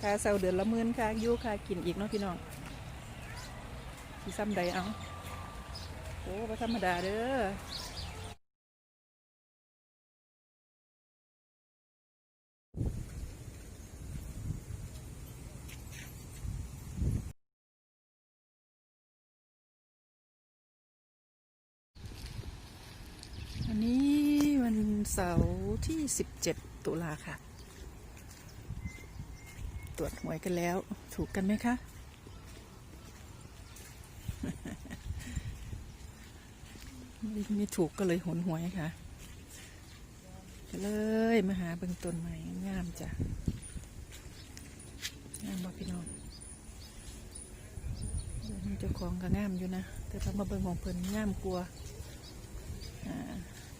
ค่าเสาเดือนละหมื่นค่ายู่ค่ากินอีกเนาะพี่น้องที่ซ้ำใดเอาโอ้บ่ธรรมดาเด้อวันนี้วันเสาร์ที่ 17 ตุลาค่ะ รวจหวยกันแล้ว ถูกกันไหมคะไม่ถูกก็เลยหนหวยค่ะ เลยมาหาเบิ่งต้นใหม่งามจ้ะงามบ่พี่น้องเจ้าของก็งามอยู่นะ แต่พอมาเบิ่งของเพิ่นงามกลัว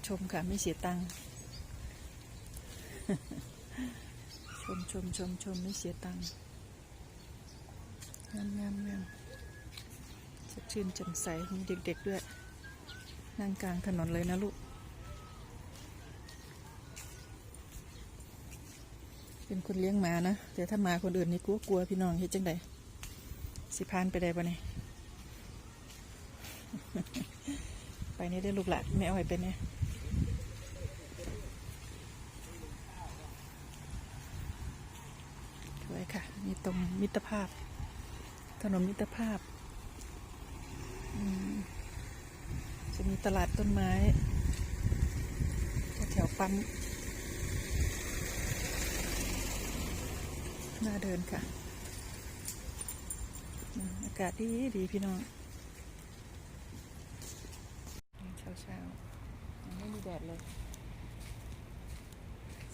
ชมค่ะ ไม่เสียตังค์ ชมชมชมชมไม่เสียตังค์งามงามงามสดชื่นแจ่มใสมีเด็กๆด้วย นั่งกลางถนนเลยนะลูก เป็นคนเลี้ยงหมานะ แต่ถ้ามาคนอื่นนี่กลัวกลัวพี่น้องเฮ็ดจังใดสิพานไปได้ปะเนี่ยไปนี่ได้ลูกหละไม่เอาไปเป็นเนี่ย ส วยค่ะมีตรงมิตรภาพ ถนนมิตรภาพ จะมีตลาดต้นไม้แถวปั๊มน่าเดินค่ะอากาศดีดีพี่น้องเช้าเช้าๆไม่มีแดดเลย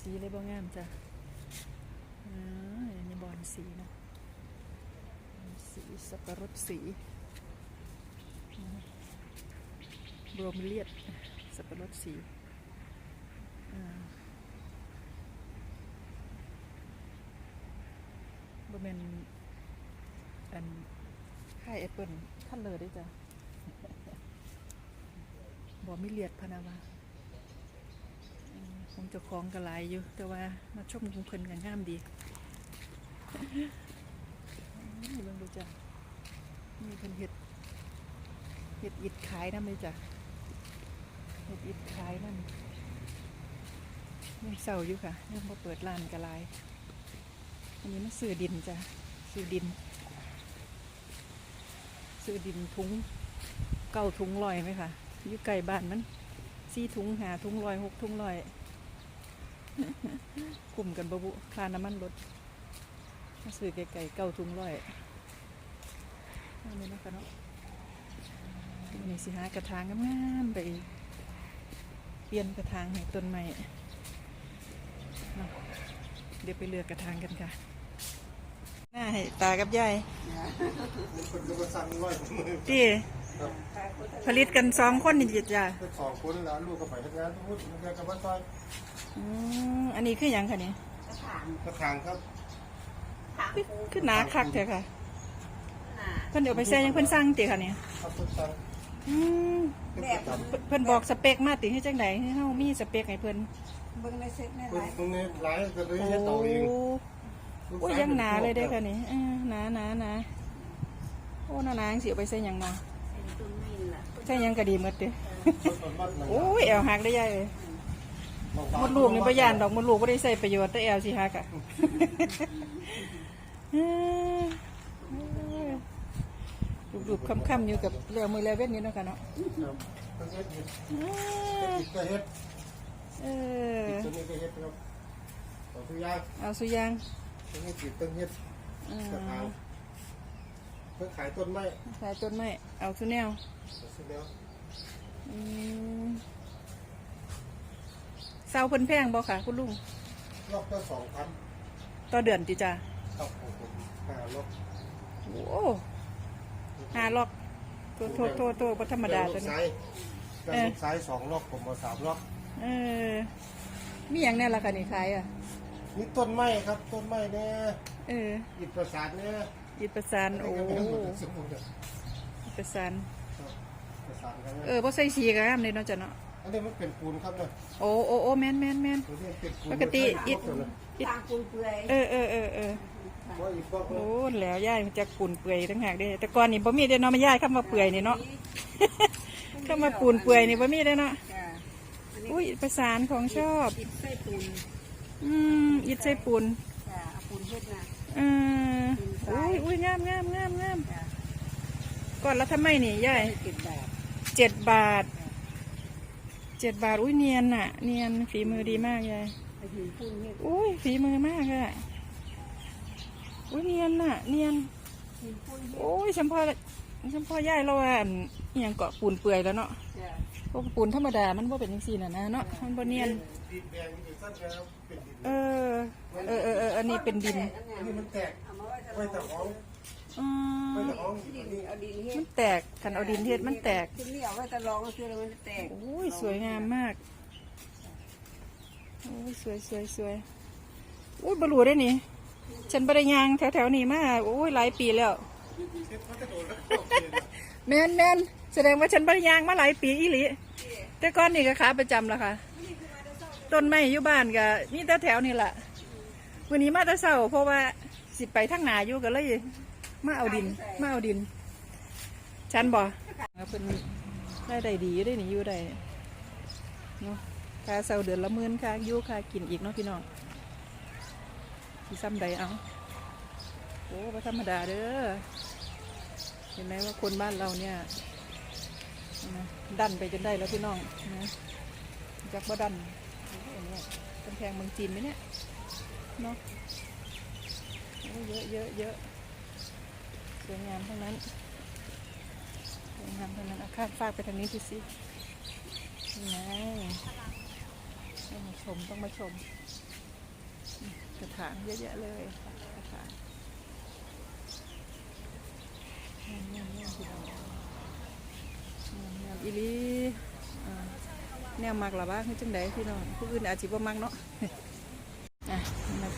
สีเลยบ่งามจ้ะ อ่าอันนี้บอลสีนะสีสับปะรดสีบรมเลียดสับปะรดสีบะเมนอันค่ายแอปเปิลขั้นเลยได้จ้ะบอมิเลียดพนาวา คงจะคล้องกระไรอยู่ แต่ว่ามาชมคงเพลินกันงามดีนี่เบิ่งดูจ้ะนี่เป็นเห็ดเห็ดอิดขายนั่นเลยจ้ะเห็ดอิดขายนั่นยังเศร้าอยู่ค่ะยังมาเปิดร้านกระไรอันนี้มันซื้อดินจ้ะซื้อดินซื้อดินทุงเก้าทุงลอยไหมค่ะอยู่ไกลบ้านมันสี่ถุงหาถุงลอยหกถุงลอย กลุ่มกันบบุค่าน้ำมันรถมาซื้อไก่ๆเก้าถุงลอยนี่นะคะเนาะนี่สิหากระถางงามๆไปเปลี่ยนกระถางให้ต้นใหม่เนาะเดี๋ยวไปเลือกกระถางกันค่ะ หน้าให้ตากับยายคนก็มาสั่งร้อยมือที่ ผลิตกันสองคนนี่จิจ้ะเป็นสองคนแล้วลูกก็ไปทำงานทุกคนทำงานกับบ้านซอยอืมอันนี้คืออย่างค่ะนี่กระถางครับคือคือหนาคักเถอะค่ะเพิ่นเดี๋ยวไปแซ่ยังเพิ่นสั่งติค่ะเนี่ยครับเพิ่นสั่งอืมเพิ่นประจเพิ่นเพิ่นบอกสเปคมาติให้จังไดให้เฮามีสเปคให้เพิ่นเบิ่งในเซ็ตในำไลเพิ่นน์ตรงนี้หลายก็เลยโอ้เฮ็ดเอาเองโอ้ยยังหนาเลยเด้อค่ะนี่เออหนาหนาหนาโอ้หนาหนาจังสิเอาไปใส่หยังมาเป็นต้นไม้ล่ะใส่หยังก็ดีหมดเด้อต้นมัดนั่นโอ้ยแอวหักได้ยายเอ้ยมดลูกนี่บ่ย่านดอกมดลูกบ่ได้ใส่ประโยชน์แต่แอวสิหักอะลูกๆค่ำๆอยู่กับเรือมือแลเว้นนี่เนาะค่ะเนาะครับเพิ่นเฮ็ดอีกอ่าอีกก็เฮ็ดเออตัวนี้ก็เฮ็ดครับต่อทุกอย่างเอาสุยางตัวนี้ติดต้นเฮ็ดอ่กระถาาง เพิ่นขายต้นไม้ขายต้นไม้เอาสุแนวเสร็จแล้วอืมเศร้าเพิ่นแพงบ่ค่ะคุณลุงรอบก็สองพันต่อเดือนติจ้าครับผมผมหารอบโอ้ห้าล็อกโตโตโตโตบ่ธรรมดาตัวนี้ซ้ายด้านซ้ายสองรอบผมมาสามรอบเออ มีอย่างแน่ล่ะค่ะนี่ขายอะ นี่ต้นไม้ครับต้นไม้เนี่ยเออ อิฐประสาทเนี่ย อิฐประสานโอ้นนี้ก็เป็นทั้งหมดสมบูรณ์ครับอิฐประสานประสานกันเออบ่ใส่สีก็งามเลยเนาะจ้ะเนาะอันนี้มันเป็นปูนครับเนี่ยโอ้โอ้โอ้แม่นแม่นแม่นตัวนี้เป็นปูนปกติอิฐมันใช้ทางปูนเปื่อยเออเออเออเออว่าอีกบอกโอ้แล้วย่ายมันจะปูนเปื่อยทั้งหากเด้แต่ก่อนนี่บ่มีเด้เนาะมาย่ายคำว่าเปื่อยนี่เนาะคำว่าปูนเปื่อยนี่บ่มีเด้เนาะจ้ะอันนี้อุ้ยประสานของชอบอิฐไส้ปูนอืมอิดใส่ปูนจ้ะเอาปูนเฮ็ดนะเอออุ้ยอุ้ย งามงามงามงามจ้ะก่อนแล้วทำไมนี่ย่ายให้เก็บแบบเจ็ดบาทเจ็ดบาทอุ้ยเนียนน่ะ เนียนฝีมือดีมากยายไปหินปูนเฮ็ดอุ้ยฝีมือมากอะอุ้ยเนียนน่ะ เนียนหินปูนเฮ็ดโอ้ยฉันพ่อฉันพ่อย่ายเราอะอนอหยังเกาะปูนเปื่อยแล้วเนาะจ้ะพวกปูนธรรมดามันบ่เป็นจังซี่น่ะนะเนาะมันบ่เนียนดินแดงนี่สั้นแล้วเป็นดินเออเออเออเอออันนี้เป็นดินอันนี้มันแตก เอามาไว้จะไว้แต่ห้องอืไว้มแต่ห้องดิอันนนี้เอาดินเฮ็มัดนแตกคันเอาดินเทศมันแตกที่นี่เอาไว้จะลองก็คือมันจะแตกโอ้ยสวยงามมากโอ้ยสวยสวยสวยอุ้ยบรูได้นี่ ฉันบริยางแถวแถวๆนี้มาโอ้ยหลายปีแล้วเฮ็ดมันกระโดดแล้วเข้าเกณฑ์อะแมนแมนแสดงว่าฉันบริยางมาหลายปีอีหลีแต่ก่อนนี่ก็ขาประจำละค่ะ ต้นไม้อยู่บ้านก็นี่แต่แถวนี่แหละวันนี้มาแต่เช้าเพราะว่า สิไปทางหนาอยู่ก็เลย มาเอาดิน มาเอาดินฉันบ่เพิ่นได้ได้ดีอยู่ได้นี่อยู่ได้เนาะค่าเสาเดือนละหมื่นค่าอยู่ค่ากินอีกเนาะพี่น้องสิซ้ำใดเอาโอ้บ่ธรรมดาเด้อ เห็นไหมว่าคนบ้านเราเนี่ยนะดันไปจนได้แล้วพี่น้องนะจักบ่ดันอย่างเงี้ยเป็นแพงเมืองจีนไหมเนี่ยเนาะโอ้ เยอะเยอะเยอะสวยงามทั้งนั้นสวยงามทั้งนั้นอาข้ามฟากไปทางนี้ดูสินี่ไงต้องมาชมต้องมาชมกระถางเยอะแยะเลยกระถางงามงามงามพี่น้องงามอีลีแนวมักหรอบ้างคือจังใดพี่น้องผู้อื่นอาจจะบ่มักเนาะมา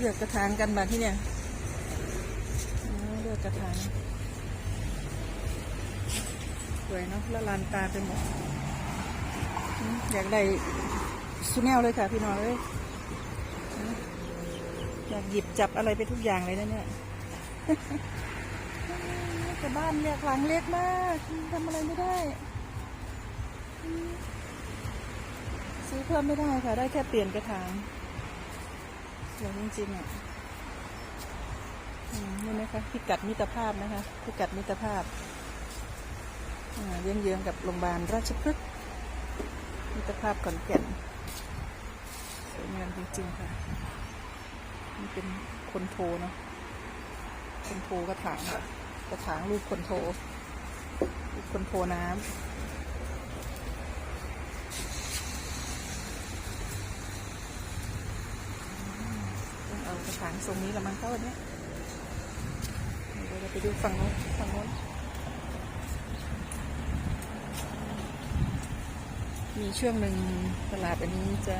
เลือกกระถางกันบาที่เนี่ยเลือกกระถางสวยเนาะละลานตาไปหมดอยากได้สุแนวเลยค่ะพี่น้องเอ้ยอยากหยิบจับอะไรไปทุกอย่างเลยนะเนี่ยแต่บ้านเนี่ยหลังเล็กมากทำอะไรไม่ได้ ซื้อเพิ่มไม่ได้ค่ะ ได้แค่เปลี่ยนกระถาง สวยจริงๆอะอืมนี่นะคะพิกัดมิตรภาพนะคะพิกัดมิตรภาพอ่าเยื้องๆกับโรงพยาบาลราชพฤกษ์มิตรภาพขอนแก่นสวยงามจริงๆค่ะนี่เป็นคนโทเนาะคนโทกระถางกระถางรูปคนโทรูปคนโทน้ำต้องเอากระ ถางทรงนี้ละมั้งเข้านเนี้ยเดี๋ยวเราไปดูฝั่งโน้นฝั่งโน้นมีช่วงหนึ่งตลาดอันนี้จะ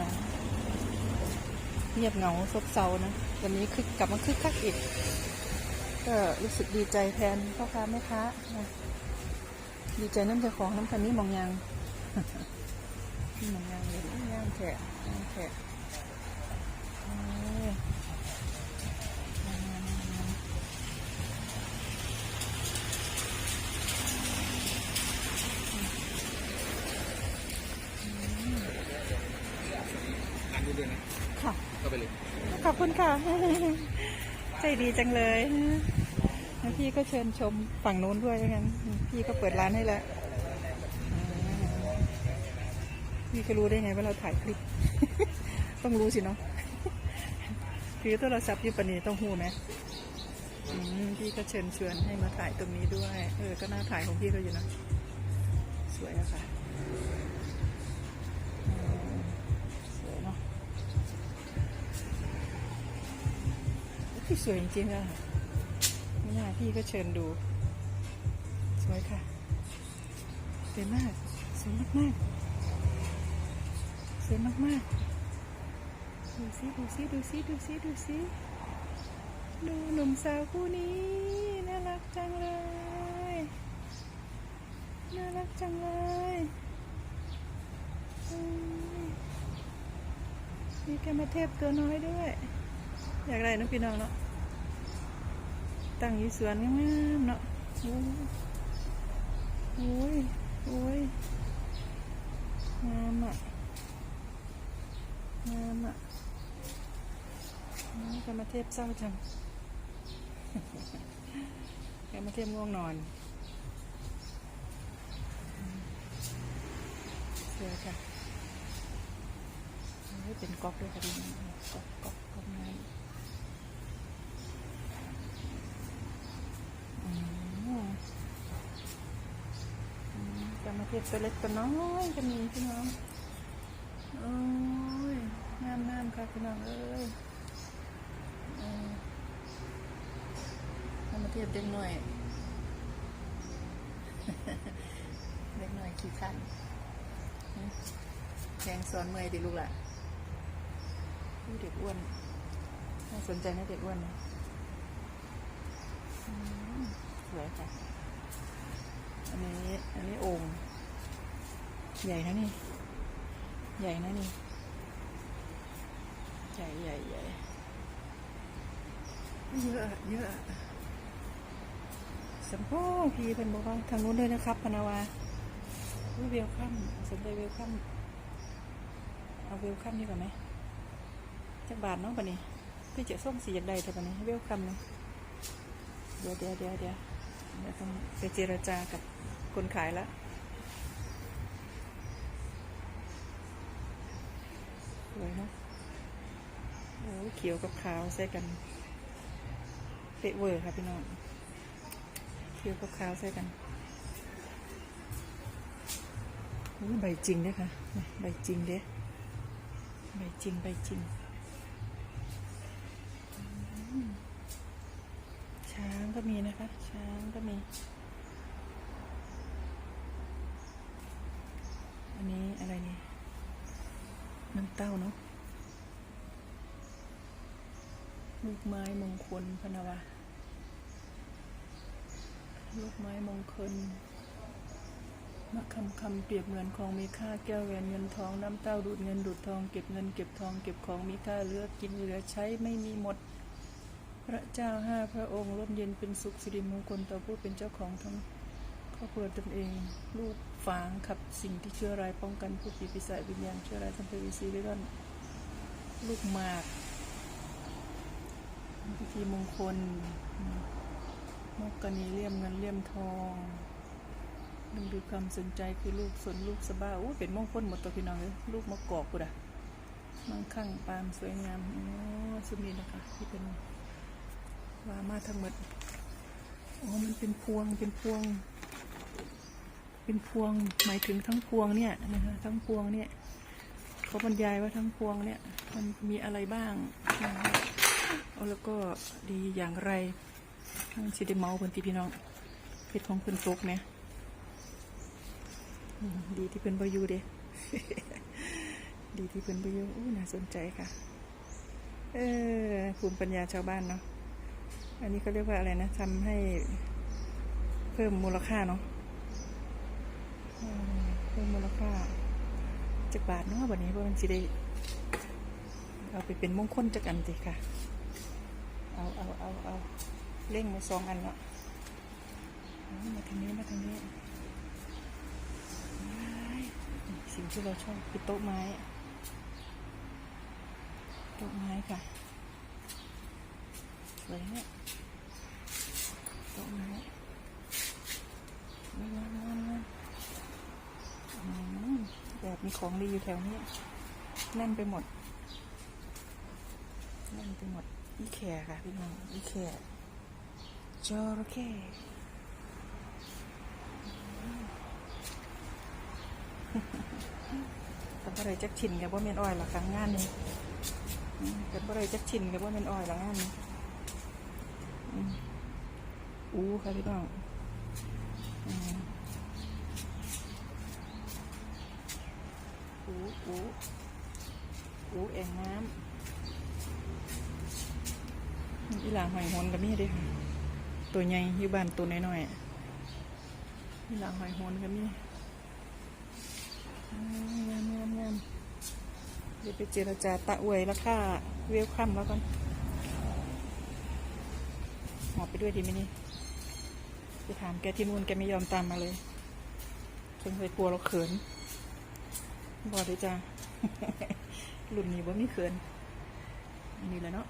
เงียบเหงาซบเซานะ วันนี้คึกกลับมาคึกคักอีก ก็รู้สึกดีใจแทนพ่อค้าแม่ค้านะดีใจน้ำเจ้าของน้ำคันนี้มองยังนี่มองยังเลยย่างแฉะย่างแฉะ คุณค่ะ ใจดีจังเลยพี่ก็เชิญชมฝั่งโน้นด้วยแล้วกันพี่ก็เปิดร้านให้แล้วพี่ก็รู้ได้ไงว่าเราถ่ายคลิป ต้องรู้สิเนาะคือโทรศัพท์อยู่ปนีต้องหูไหมอืมพี่ก็เชิญชวนให้มาถ่ายตรงนี้ด้วย เออ ก็น่าถ่ายของพี่ก็อยู่นะ สวยอะค่ะ ที่สวยจริงๆอะไม่น่าพี่ก็เชิญดู สวยค่ะสวยมากสวยมากๆสวยมากๆดูสิดูสิดูสิดูสิดูสิดูหนุ่มสาวคู่นี้น่ารักจังเลยน่ารักจังเลยมมีแกมาเทพตัวน้อยด้วย อยากได้นะพี่น้องเนาะตั้งอยู่สวนงามๆเนาะโอ้ยโอ้ยโอ้ยงามอะงามอะอืมแกมาเทพเศร้าจังแกมาเทพง่วงนอนอืมสวยค่ะให้เป็นก๊อกด้วยค่ะดีก๊อกก๊อกก๊อกน้ำอืมอื มาเทียบตัวเล็กตัวน้อยก็มีพี่น้องโอ้ยงามงามค่ะพี่น้องเอ้ยเอมาเทียบเด็กหน่อย เด็กหน่อยขี้ขันแขงสอนเมอยดิลูกหล่ะเด็กอ้วนน่าสนใจนะเด็กอ้วนสวยค่ะอันนี้ อันนี้โอ่ง ใหญ่นะนี่ ใหญ่นะนี่ ใหญ่ใหญ่ใหญ่เยอะเยอะสัมพ่อพี่เป็นบอกว่าทางนู้นด้วยนะครับพนาวาอุ๊ยเวลคัมสนใจเวลคัมเอาเวลคัมดีกว่าไหมจักบาทเนาะปะนี้พี่เจ้าส้มสีอยากได้แต่ปะนี้เวลคัมเลยเดี๋ยวเดี๋ยวเดี๋ยวเดี๋ยวเดี๋ยวต้องไปเจรจากับคนขายละ วยเนาะโอ้เขียวกับขาวใส่กันเปะเวอร์ค่ะพี่น้องเขียวกับขาวใส่กันอุ้ยใบจริงเด้อค่ะใบจริงเด้ใบจริงใบจริง ช้างก็มีนะคะ ช้างก็มี อันนี้อะไรนี่น้ำ เต้าเนาะลูกไม้มงคลพนาวะลูกไม้มงคลมะคำคำเปรียบเหมือนของมีค่าแก้วแหวนเงินทองน้ำเต้าดูดเงินดูดทองเก็บเงินเก็บทองเก็บของมีค่าเลือกกินเหลือใช้ไม่มีหมด พระเจ้าห้าพระองค์ร่มเย็นเป็นสุขสิริมงคลต่อผู้เป็นเจ้าของทั้ง ครอบครัวตนเองลูกฝางขับสิ่งที่เชื้อร้ายป้องกันผู้ผีปีศาจวิญญาณเชื้อร้ายทั้งเพวีซีเร่ร่อนลูกหมากพิธีมงคลมกกณีเลี่ยมเงินเลี่ยมทองดึงดูความสนใจคือลูกสนลูกสบ้าอู้เป็นมงคลหมดตัวพี่น้องเลยลูกมะกอกกูดะมังคั่งปาล์มสวยงามโอ้สุนีนะคะที่เป็นวามาทั้งหมดโอ้มันเป็นพวงเป็นพวง เป็นพวงหมายถึงทั้งพวงเนี่ยนะคะทั้งพวงเนี่ยเขาบรรยายว่าทั้งพวงเนี่ยมันมีอะไรบ้างเอาแล้วก็ดีอย่างไรทั้งสิดเมาเพิ่นที่พี่น้องเพชรของเพิ่นตกเนี่ยดีที่เป็นบอยูเด้ดีที่เป็นบอยูอู้น่าสนใจค่ะ เออภูมิปัญญาชาวบ้านเนาะอันนี้เขาเรียกว่าอะไรนะทำให้เพิ่มมูลค่าเนาะ เพิ่มมูลค่าจากบาทเนาะวันนี้เพราะมันสิได้ เอาไปเป็นมงคลจากอันสิค่ะ เอาเอาเอาเอาเล่งมาสองอันเนาะมาทางนี้มาทางนี้สิ่งที่เราชอบคือโต๊ะไม้ โต๊ะไม้ค่ะสวยเนี่ยโต๊ะไม้งามงามงามอืมแบบ มีของดีอยู่แถวนี้แน่นไปหมดแน่นไปหมดอีแคร์ค่ะพี่น้องอีแคร์จระเข้กับบ่ได้จักชินกับว่าเมนอ้อยหรอกงานนี้อืมกับบ่ได้จักชินกับว่าเมนอ้อยหรอกงานนี้อู้ค่ะพี่น้อง อูอูแอ่งน้ำอีหลาหอยหอนก็มีด้วยค่ะ ตัวใหญ่อยู่บ้านตัวน้อยๆอีหลาหอยหอนก็มีงามงามงามเดี๋ยวไปเจรจาตะอวยแล้วค่าเวลคัมแล้วกันหอบไปด้วยดีไหมนี่ไปถามแกที่นู่แกไม่ยอมตามมาเลยเพิ่งเคยกลัวเราเขิน บอดด้ยจ้ารุ่นนี้บ่มีเขินนี่แหละเนาะ